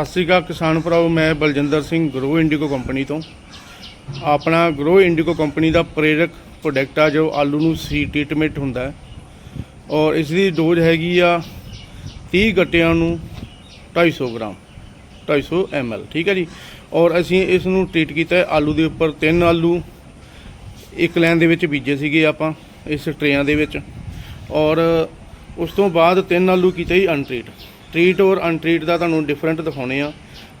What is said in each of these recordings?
ਸਤਿ ਸ੍ਰੀ ਅਕਾਲ ਕਿਸਾਨ ਭਰਾਓ ਮੈਂ Baljinder Singh Grow Indigo company ਤੋਂ। ਆਪਣਾ ਗਰੋ ਇੰਡੀਗੋ ਕੰਪਨੀ ਦਾ ਪ੍ਰੇਰਕ ਪ੍ਰੋਡਕਟ ਆ, ਜੋ ਆਲੂ ਨੂੰ ਸੀ ਟ੍ਰੀਟਮੈਂਟ ਹੁੰਦਾ ਹੈ। ਔਰ ਇਸ ਦੀ ਡੋਜ਼ ਹੈਗੀ ਆ 30 ਗੱਟਿਆਂ ਨੂੰ 250 ਗ੍ਰਾਮ 250 ml ਠੀਕ ਹੈ ਜੀ? ਔਰ ਅਸੀਂ ਇਸ ਨੂੰ ਟ੍ਰੀਟ ਕੀਤਾ ਆਲੂ ਦੇ ਉੱਪਰ ਤਿੰਨ ਆਲੂ, ਇੱਕ ਲਾਈਨ ਦੇ ਵਿੱਚ ਬੀਜੇ ਸੀਗੇ ਆਪਾਂ, ਇਸ ਟਰੇਆਂ ਦੇ ਵਿੱਚ। ਔਰ ਉਸ ਤੋਂ ਬਾਅਦ ਤਿੰਨ ਆਲੂ ਕੀਤੇ ਹੀ ਅਨਟ੍ਰੀਟ ਟ੍ਰੀਟ ਔਰ ਅਨਟ੍ਰੀਟ ਦਾ ਤੁਹਾਨੂੰ ਡਿਫਰੈਂਟ ਦਿਖਾਉਣੇ ਆ।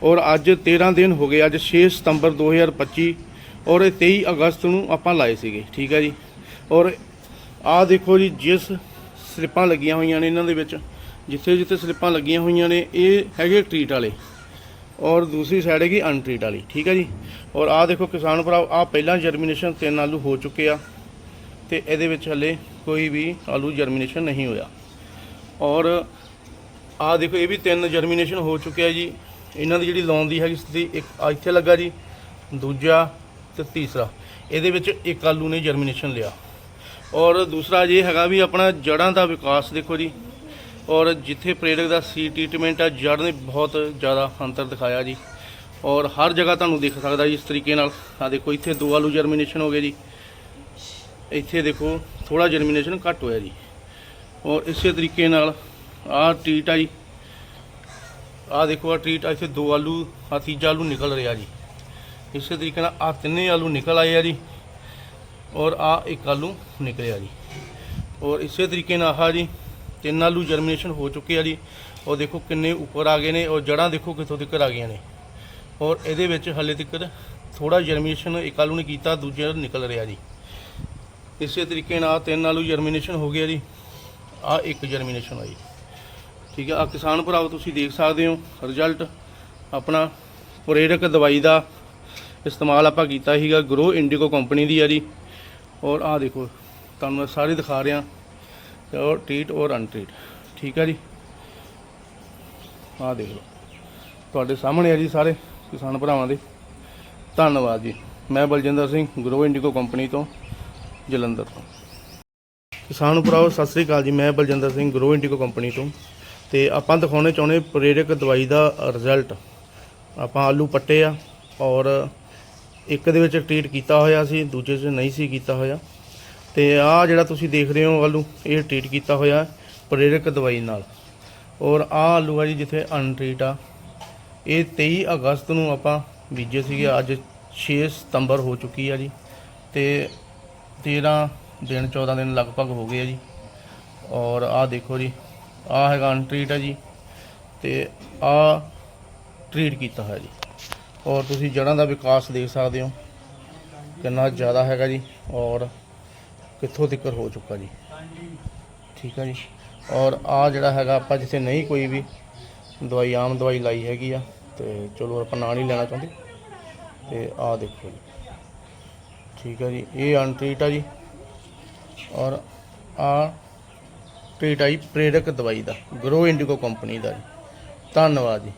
ਔਰ ਅੱਜ 13 ਦਿਨ ਹੋ ਗਏ, ਅੱਜ 6 ਸਤੰਬਰ 2025 ਔਰ ਇਹ 23 ਅਗਸਤ ਨੂੰ ਆਪਾਂ ਲਾਏ ਸੀਗੇ, ਠੀਕ ਹੈ ਜੀ। ਔਰ ਆਹ ਦੇਖੋ ਜੀ, ਜਿਸ ਸਲਿੱਪਾਂ ਲੱਗੀਆਂ ਹੋਈਆਂ ਨੇ ਇਹਨਾਂ ਦੇ ਵਿੱਚ, ਜਿੱਥੇ ਜਿੱਥੇ ਸਲਿੱਪਾਂ ਲੱਗੀਆਂ ਹੋਈਆਂ ਨੇ, ਇਹ ਹੈਗੇ ਟ੍ਰੀਟ ਵਾਲੇ। ਔਰ ਦੂਸਰੀ ਸਾਈਡ ਹੈਗੀ ਅਨਟ੍ਰੀਟ ਵਾਲੀ, ਠੀਕ ਹੈ ਜੀ। ਔਰ ਆਹ ਦੇਖੋ ਕਿਸਾਨ ਭਰਾ ਆਹ ਪਹਿਲਾਂ ਜਰਮੀਨੇਸ਼ਨ ਤਿੰਨ ਆਲੂ ਹੋ ਚੁੱਕੇ ਆ, ਤੇ ਇਹਦੇ ਵਿੱਚ ਹਲੇ ਕੋਈ ਵੀ ਆਲੂ ਜਰਮੀਨੇਸ਼ਨ ਨਹੀਂ ਹੋਇਆ। ਔਰ ਆਹ ਦੇਖੋ, ਇਹ ਵੀ ਤਿੰਨ ਜਰਮੀਨੇਸ਼ਨ ਹੋ ਚੁੱਕਿਆ ਜੀ। ਇਹਨਾਂ ਦੀ ਜਿਹੜੀ ਲਾਉਣ ਦੀ ਹੈਗੀ ਸਥਿਤੀ, ਇੱਕ ਆਹ ਇੱਥੇ ਲੱਗਾ ਜੀ, ਦੂਜਾ ਤੇ ਤੀਸਰਾ। ਇਹਦੇ ਵਿੱਚ ਇੱਕ ਆਲੂ ਨੇ ਜਰਮੀਨੇਸ਼ਨ ਲਿਆ। ਔਰ ਦੂਸਰਾ ਇਹ ਹੈਗਾ ਵੀ ਆਪਣਾ ਜੜਾਂ ਦਾ ਵਿਕਾਸ ਦੇਖੋ ਜੀ। ਔਰ ਜਿੱਥੇ ਪ੍ਰੇਰਕ ਦਾ ਸੀ ਟ੍ਰੀਟਮੈਂਟ ਆ, ਜੜ ਨੇ ਬਹੁਤ ਜ਼ਿਆਦਾ ਅੰਤਰ ਦਿਖਾਇਆ ਜੀ। ਔਰ ਹਰ ਜਗ੍ਹਾ ਤੁਹਾਨੂੰ ਦਿਖ ਸਕਦਾ ਜੀ ਇਸ ਤਰੀਕੇ ਨਾਲ। ਆ ਦੇਖੋ, ਇੱਥੇ ਦੋ ਆਲੂ ਜਰਮੀਨੇਸ਼ਨ ਹੋ ਗਏ ਜੀ। ਇੱਥੇ ਦੇਖੋ ਥੋੜਾ ਜਰਮੀਨੇਸ਼ਨ ਘੱਟ ਹੋਇਆ ਜੀ। ਔਰ ਇਸੇ ਤਰੀਕੇ ਨਾਲ ਆਹ ਟੀਟ ਆ ਜੀ। ਆਹ ਦੇਖੋ ਆ ਟੀਟ ਆ ਇੱਥੇ ਦੋ ਆਲੂ ਆ ਤੀਜਾ ਆਲੂ ਨਿਕਲ ਰਿਹਾ ਜੀ। ਇਸੇ ਤਰੀਕੇ ਨਾਲ ਆ ਤਿੰਨੇ ਆਲੂ ਨਿਕਲ ਆਏ ਆ ਜੀ, ਔਰ ਆ ਇੱਕ ਆਲੂ ਨਿਕਲਿਆ ਜੀ। ਔਰ ਇਸੇ ਤਰੀਕੇ ਨਾਲ ਆਹ ਜੀ, ਤਿੰਨ ਆਲੂ ਜਰਮੀਨੇਸ਼ਨ ਹੋ ਚੁੱਕੇ ਆ ਜੀ। ਔਰ ਦੇਖੋ ਕਿੰਨੇ ਉੱਪਰ ਆ ਗਏ ਨੇ, ਔਰ ਜੜਾਂ ਦੇਖੋ ਕਿੱਥੋਂ ਤੱਕ ਆ ਗਈਆਂ ਨੇ। ਔਰ ਇਹਦੇ ਵਿੱਚ ਹਲੇ ਤੱਕ ਥੋੜਾ ਜਰਮੀਨੇਸ਼ਨ ਇੱਕ ਆਲੂ ਨੇ ਕੀਤਾ, ਦੂਜੇ ਨਿਕਲ ਰਿਹਾ ਜੀ। ਇਸੇ ਤਰੀਕੇ ਨਾਲ ਤਿੰਨ ਆਲੂ ਜਰਮੀਨੇਸ਼ਨ ਹੋ ਗਿਆ ਜੀ। ਆ ਇੱਕ ਜਰਮੀਨੇਸ਼ਨ ਆਈ ਠੀਕ ਹੈ ਆ ਕਿਸਾਨ ਭਰਾਓ ਤੁਸੀਂ ਦੇਖ ਸਕਦੇ ਹੋ ਰਿਜ਼ਲਟ ਆਪਣਾ ਪ੍ਰੇਰਕ ਦਵਾਈ ਦਾ ਇਸਤੇਮਾਲ ਆਪਾਂ ਕੀਤਾ ਸੀਗਾ ਗਰੋ ਇੰਡੀਗੋ ਕੰਪਨੀ ਦੀ ਆ ਜੀ। ਔਰ ਆ ਦੇਖੋ, ਤੁਹਾਨੂੰ ਮੈਂ ਸਾਰੇ ਦਿਖਾ ਰਿਹਾ, ਔਰ ਟ੍ਰੀਟ ਔਰ ਅਨਟ੍ਰੀਟ ਠੀਕ ਹੈ ਜੀ। ਆ ਦੇਖ ਲਓ, ਤੁਹਾਡੇ ਸਾਹਮਣੇ ਆ ਜੀ ਸਾਰੇ ਕਿਸਾਨ ਭਰਾਵਾਂ ਦੇ। ਧੰਨਵਾਦ ਜੀ। ਮੈਂ Baljinder Singh Grow Indigo company ਤੋਂ, ਜਲੰਧਰ ਤੋਂ। ਕਿਸਾਨ ਭਰਾਓ ਸਤਿ ਸ੍ਰੀ ਅਕਾਲ ਜੀ। ਮੈਂ Baljinder Singh Grow Indigo company ਤੋਂ। ਤੇ ਆਪਾਂ ਦਿਖਾਉਣੇ ਚਾਹੁੰਦੇ ਪ੍ਰੇਰਕ ਦਵਾਈ ਦਾ ਰਿਜ਼ਲਟ ਆਪਾਂ ਆਲੂ ਪੱਟੇ ਆ ਔਰ ਇੱਕ ਦੇ ਵਿੱਚ ਟ੍ਰੀਟ ਕੀਤਾ ਹੋਇਆ ਸੀ, ਦੂਜੇ 'ਚ ਨਹੀਂ ਸੀ ਕੀਤਾ ਹੋਇਆ। ਤੇ ਆਹ ਜਿਹੜਾ ਤੁਸੀਂ ਦੇਖ ਰਹੇ ਹੋ ਆਲੂ, ਇਹ ਟ੍ਰੀਟ ਕੀਤਾ ਹੋਇਆ ਪ੍ਰੇਰਕ ਦਵਾਈ ਨਾਲ। ਔਰ ਆਹ ਆਲੂ ਆ ਜੀ ਜਿੱਥੇ ਅਨਟ੍ਰੀਟ ਆ। ਇਹ 23 ਅਗਸਤ ਨੂੰ ਆਪਾਂ ਬੀਜੇ ਸੀਗੇ, ਅੱਜ 6 ਸਤੰਬਰ ਹੋ ਚੁੱਕੀ ਆ ਜੀ। ਤੇ 13 ਦਿਨ 14 ਦਿਨ ਲਗਭਗ ਹੋ ਗਏ ਆ ਜੀ। ਔਰ ਆਹ ਦੇਖੋ ਜੀ ਆਹ ਹੈਗਾ ਅਨਟ੍ਰੀਟ ਹੈ ਜੀ ਤੇ ਆਹ ਟ੍ਰੀਟ ਕੀਤਾ ਹੋਇਆ ਜੀ। ਔਰ ਤੁਸੀਂ ਜੜਾਂ ਦਾ ਵਿਕਾਸ ਦੇਖ ਸਕਦੇ ਹੋ। ਕਿੰਨਾ ਜ਼ਿਆਦਾ ਹੈਗਾ ਜੀ ਔਰ ਕਿੱਥੋਂ ਤੱਕ ਹੋ ਚੁੱਕਾ ਜੀ। ਠੀਕ ਹੈ ਜੀ। ਔਰ ਆ ਜਿਹੜਾ ਹੈਗਾ ਆਪਾਂ ਜਿੱਥੇ ਨਹੀਂ ਕੋਈ ਵੀ ਦਵਾਈ, ਆਮ ਦਵਾਈ ਲਾਈ ਹੈਗੀ ਆ, ਤੇ ਚਲੋ ਆਪਾਂ ਨਾਂ ਨਹੀਂ ਲੈਣਾ ਚਾਹੁੰਦੇ। ਤੇ ਆਹ ਦੇਖੋ ਜੀ। ਠੀਕ ਹੈ ਜੀ। ਇਹ ਅਨਟ੍ਰੀਟ ਆ ਜੀ। ਔਰ ਆ ਟ੍ਰੀਟ ਆਈ ਪ੍ਰੇਰਕ ਦਵਾਈ ਦਾ ਗਰੋ ਇੰਡੀਗੋ ਕੰਪਨੀ ਦਾ ਜੀ। ਧੰਨਵਾਦ ਜੀ।